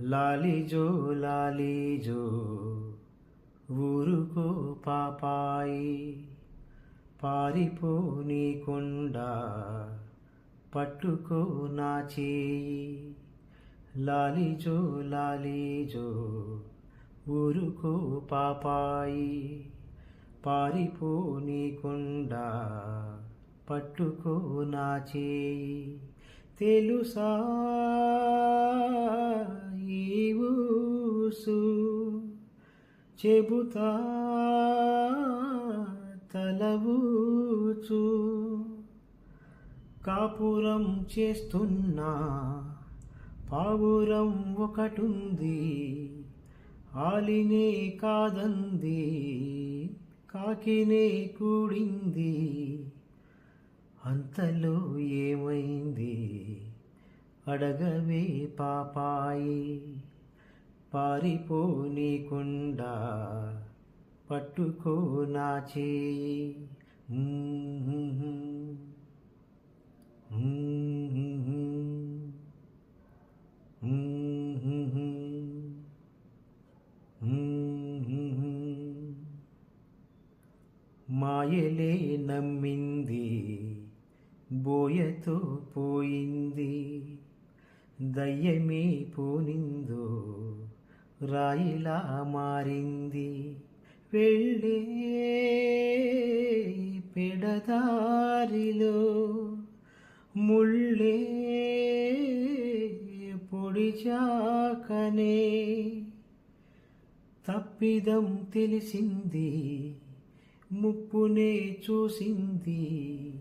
లాలిజో లాలిజో ఊరుకో పాపాయి పారిపో నీ కొండ పట్టుకో నా చేయి. లాలిజో లాలిజో ఊరుకో పాపాయి. పారిపోనీకుండా పట్టుకో నా చేయి. తెలుసా ఈ చెబుతా తలవూచు కాపురం చేస్తున్నా పావురం ఒకటుంది. ఆలినే కాదంది కాకినే కూడింది. అంతలో ఏమైంది? అడగవే పాపాయి. పారిపోనీకుండా పట్టుకో నా చేయి. నమ్మింది. బోయతో పోయింది. దయ్యమే పోనిందో రాయిలా మారింది. వెళ్ళే పెడదారిలో ముళ్ళే పొడిచాకనే తప్పిదం తెలిసింది. ముప్పునే చూసింది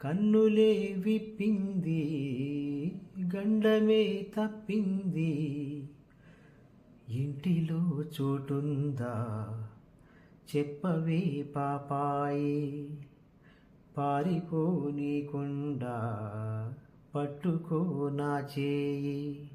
కన్నులే విప్పింది గండమే తప్పింది. ఇంటిలో చోటుందా? చెప్పవే పాపాయి. పారిపోనీకుండా పట్టుకో నా చేయి.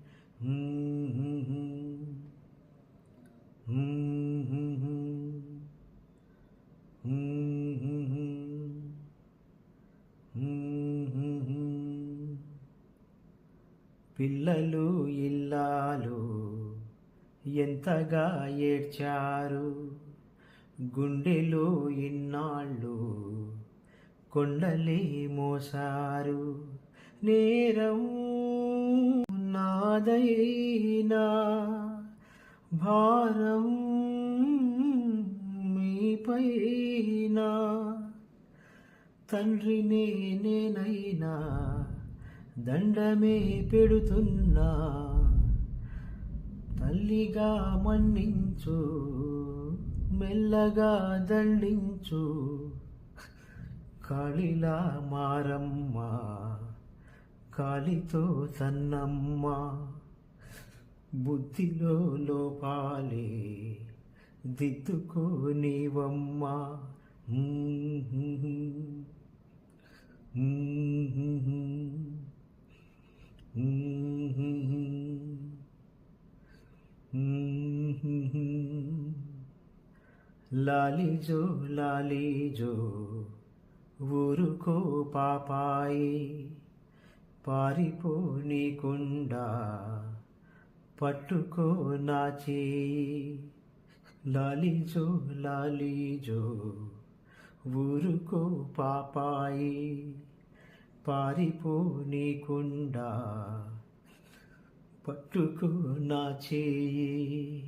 పిల్లలు ఇల్లాలు ఎంతగా ఏడ్చారు. గుండెలో ఇన్నాళ్ళు కొండలే మోసారు. నేరం నాదైనా భారం పైన తండ్రి నేనైనా దండమే పెడుతున్నా. తల్లిగా మన్నించు మెల్లగా దండించు. కాళిలా మారమ్మ కాలితో సన్నమ్మ. బుద్ధిలో లోపాలే దిద్దుకో నీవమ్మ. లాలిజో లాలిజో ఊరుకో పాపాయి. పారిపో నీకుండా పట్టుకో నా చేయి. లాలిజో లాలిజో ఊరుకో పాపాయి పారిపో నీకుండా పట్టుకో నా చేయి.